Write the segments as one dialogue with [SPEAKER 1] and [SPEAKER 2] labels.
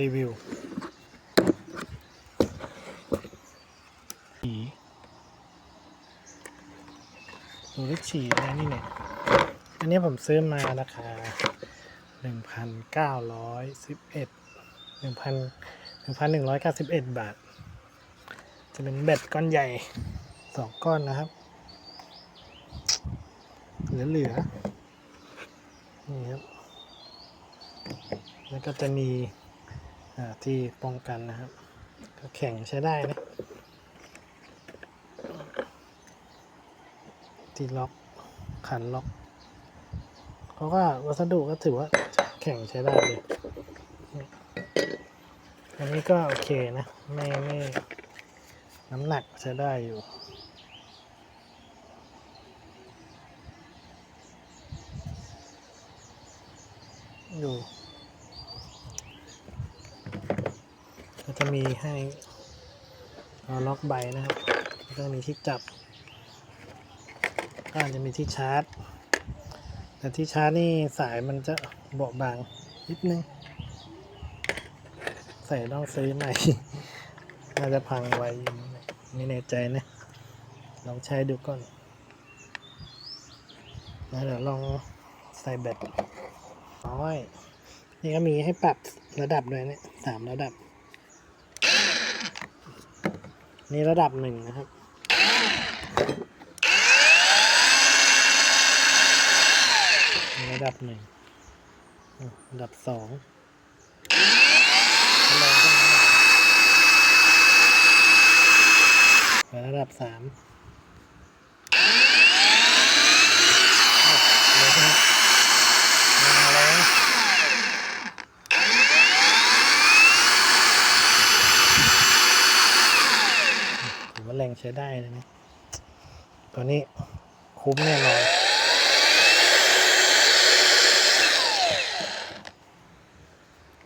[SPEAKER 1] รีวิวฉีดูวิฉีอะนี่เนี่ย อันนี้ผมซื้อมาราคาหนึ่งพันเก้าร้อยสิบเอ็ดหนึ่งพันหนึ่งพันหนึ่งร้อยเก้าสิบเอ็ดบาท จะเป็นแบตก้อนใหญ่สองก้อนนะครับ เหลือๆนี่ครับ แล้วก็จะมี ที่ป้องกันนะครับ ก็แข็งใช้ได้นะที่ล็อกขันล็อกเขาก็วัสดุก็ถือว่าแข็งใช้ได้เลยอันนี้ก็โอเคนะ ไม่ไม่น้ำหนักใช้ได้อยู่อยู่ ก็จะ มีให้เราล็อกใบนะครับก็มีที่จับก็อาจจะมีที่ชาร์จ แต่ที่ชาร์จนี่สายมันจะเบาบางนิดนึง ใส่ต้องซื้อใหม่ น่าจะพังไวอยู่ไม่แน่ใจนะ ลองใช้ดูก่อนแล้วเดี๋ยวลองใส่แบตน้อย นี่ก็มีให้ปรับระดับด้วยเนี่ยสามระดับ นี่ระดับหนึ่งนะครับนี่ระดับหนึ่งระดับสองลองขึ้นระดับสามอะเร็วขึ้นมาแล้ว ถือว่าแรงใช้ได้เลยนะตัวนี้คุ้มแน่นอน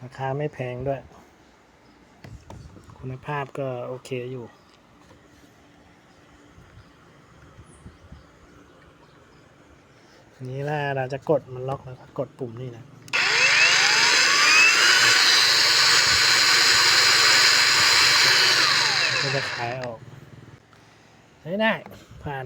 [SPEAKER 1] ราคาไม่แพงด้วย คุณภาพก็โอเคอยู่อันนี้ถ้าเราจะกดมันล็อกแล้วก็กดปุ่มนี่นะจะขายออก ใช้ได้ผ่าน